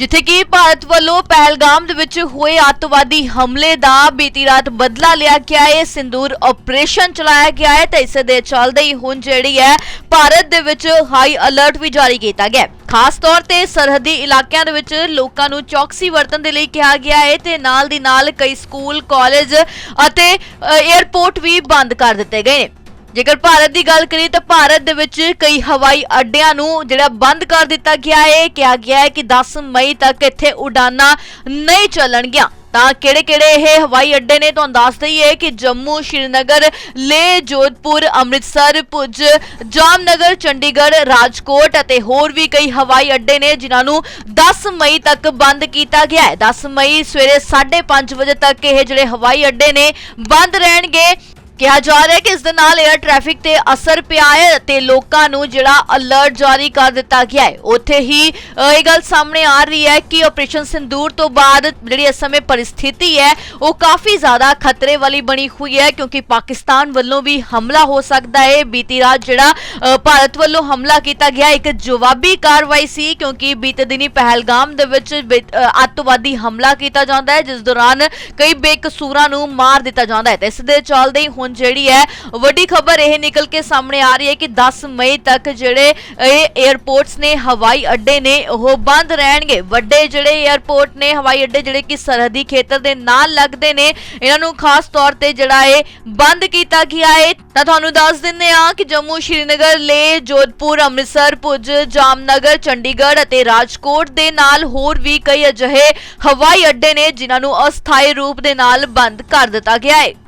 ਜਿੱਥੇ ਕਿ ਭਾਰਤ ਵੱਲੋਂ ਪਹਿਲਗਾਮ ਦੇ ਵਿੱਚ ਹੋਏ ਅੱਤਵਾਦੀ ਹਮਲੇ ਦਾ ਬੀਤੀ ਰਾਤ ਬਦਲਾ ਲਿਆ ਗਿਆ ਹੈ ਸਿੰਦੂਰ ਆਪਰੇਸ਼ਨ ਚਲਾਇਆ ਗਿਆ ਹੈ ਤੇ ਇਸ ਦੇ ਚੱਲਦੇ ਹੀ ਹੁਣ ਜਿਹੜੀ ਹੈ ਭਾਰਤ ਦੇ ਵਿੱਚ ਹਾਈ ਅਲਰਟ ਵੀ ਜਾਰੀ ਕੀਤਾ ਗਿਆ ਖਾਸ ਤੌਰ ਤੇ ਸਰਹੱਦੀ ਇਲਾਕਿਆਂ ਦੇ ਵਿੱਚ ਲੋਕਾਂ ਨੂੰ ਚੌਕਸੀ ਵਰਤਣ ਦੇ ਲਈ ਕਿਹਾ ਗਿਆ ਹੈ ਤੇ ਨਾਲ ਦੀ ਨਾਲ ਕਈ ਸਕੂਲ ਕਾਲਜ ਅਤੇ ਅ, 에ਅਰਪੋਰਟ ਵੀ ਬੰਦ ਕਰ ਦਿੱਤੇ ਗਏ ਨੇ। ਜੇਕਰ ਭਾਰਤ ਦੀ ਗੱਲ ਕਰੀਏ ਤਾਂ ਭਾਰਤ ਦੇ ਵਿੱਚ ਕਈ ਹਵਾਈ ਅੱਡਿਆਂ ਨੂੰ ਜਿਹੜਾ ਬੰਦ ਕਰ ਦਿੱਤਾ ਗਿਆ ਹੈ ਕਿਹਾ ਗਿਆ ਹੈ ਕਿ 10 ਮਈ ਤੱਕ ਇੱਥੇ ਉਡਾਨਾਂ ਨਹੀਂ ਚੱਲਣਗੀਆਂ। ਤਾਂ ਕਿਹੜੇ-ਕਿਹੜੇ ਇਹ ਹਵਾਈ ਅੱਡੇ ਨੇ, ਤੁਹਾਨੂੰ ਦੱਸ ਦਈਏ ਕਿ ਜੰਮੂ ਸ਼੍ਰੀਨਗਰ, ਲੇਹ, ਜੋਧਪੁਰ, ਅੰਮ੍ਰਿਤਸਰ, ਭੁਜ, ਜਾਮਨਗਰ, ਚੰਡੀਗੜ੍ਹ, ਰਾਜਕੋਟ ਅਤੇ ਹੋਰ ਵੀ ਕਈ ਹਵਾਈ ਅੱਡੇ ਨੇ ਜਿਨ੍ਹਾਂ ਨੂੰ 10 ਮਈ ਤੱਕ ਬੰਦ ਕੀਤਾ ਗਿਆ ਹੈ। 10 ਮਈ ਸਵੇਰੇ 5:30 ਵਜੇ ਤੱਕ ਇਹ ਜਿਹੜੇ ਹਵਾਈ ਅੱਡੇ ਨੇ, ਬੰਦ ਰਹਿਣਗੇ। ਕਿਹਾ ਜਾ ਰਿਹਾ ਹੈ ਕਿ ਇਸ ਦੇ ਨਾਲ 에ਅਰ ਟ੍ਰੈਫਿਕ ਤੇ ਅਸਰ ਪਿਆ ਹੈ ਅਤੇ ਲੋਕਾਂ ਨੂੰ ਜਿਹੜਾ ਅਲਰਟ ਜਾਰੀ ਕਰ ਦਿੱਤਾ ਗਿਆ ਹੈ। ਉੱਥੇ ਹੀ ਇਹ ਗੱਲ ਸਾਹਮਣੇ ਆ ਰਹੀ ਹੈ ਕਿ ਆਪਰੇਸ਼ਨ ਸਿੰਦੂਰ ਤੋਂ ਬਾਅਦ ਜਿਹੜੀ ਇਸ ਸਮੇਂ ਪਰਿਸਥਿਤੀ ਹੈ, ਉਹ ਕਾਫੀ ਜ਼ਿਆਦਾ ਖਤਰੇ ਵਾਲੀ ਬਣੀ ਹੋਈ ਹੈ ਕਿਉਂਕਿ ਪਾਕਿਸਤਾਨ ਵੱਲੋਂ ਵੀ ਹਮਲਾ ਹੋ ਸਕਦਾ ਹੈ। ਬੀਤੀ ਰਾਤ ਜਿਹੜਾ ਭਾਰਤ ਵੱਲੋਂ ਹਮਲਾ ਕੀਤਾ ਗਿਆ, ਇੱਕ ਜਵਾਬੀ ਕਾਰਵਾਈ ਸੀ ਕਿਉਂਕਿ ਬੀਤੇ ਦਿਨੀ ਪਹਿਲਗਾਮ ਦੇ ਵਿੱਚ ਅੱਤਵਾਦੀ ਹਮਲਾ ਕੀਤਾ ਜਾਂਦਾ ਹੈ, ਜਿਸ ਦੌਰਾਨ ਕਈ ਬੇਕਸੂਰਾਂ ਨੂੰ ਮਾਰ ਦਿੱਤਾ ਜਾਂਦਾ ਹੈ। ਤੇ ਇਸ ਦੇ ਚੱਲਦੇ ਹੀ ਹੁਣ ਜਿਹੜੀ ਹੈ, ਵੱਡੀ ਖਬਰ ਇਹ ਨਿਕਲ ਕੇ ਸਾਹਮਣੇ ਆ ਰਹੀ ਹੈ ਕਿ 10 ਮਈ ਤੱਕ ਜਿਹੜੇ ਇਹ 에ਅਰਪੋਰਟਸ ਨੇ, ਹਵਾਈ ਅੱਡੇ ਨੇ, ਉਹ ਬੰਦ ਰਹਿਣਗੇ। ਵੱਡੇ ਜਿਹੜੇ 에ਅਰਪੋਰਟ ਨੇ, ਹਵਾਈ ਅੱਡੇ ਜਿਹੜੇ ਕਿ ਸਰਹੱਦੀ ਖੇਤਰ ਦੇ ਨਾਲ ਲੱਗਦੇ ਨੇ, ਇਹਨਾਂ ਨੂੰ ਖਾਸ ਤੌਰ ਤੇ ਜਿਹੜਾ ਇਹ ਬੰਦ ਕੀਤਾ ਗਿਆ ਹੈ। ਤਾਂ ਤੁਹਾਨੂੰ ਦੱਸ ਦਿੰਦੇ ਆ ਕਿ ਜੰਮੂ ਸ਼੍ਰੀਨਗਰ ਲੇਹ ਜੋਧਪੁਰ, ਅੰਮ੍ਰਿਤਸਰ, ਭੁਜ, ਜਾਮਨਗਰ, ਚੰਡੀਗੜ੍ਹ ਅਤੇ ਰਾਜਕੋਟ ਦੇ ਨਾਲ ਹੋਰ ਵੀ ਕਈ ਅਜਿਹੇ ਹਵਾਈ ਅੱਡੇ ਨੇ ਜਿਨ੍ਹਾਂ ਨੂੰ ਅਸਥਾਈ ਰੂਪ ਦੇ ਨਾਲ ਬੰਦ ਕਰ ਦਿੱਤਾ ਗਿਆ ਹੈ।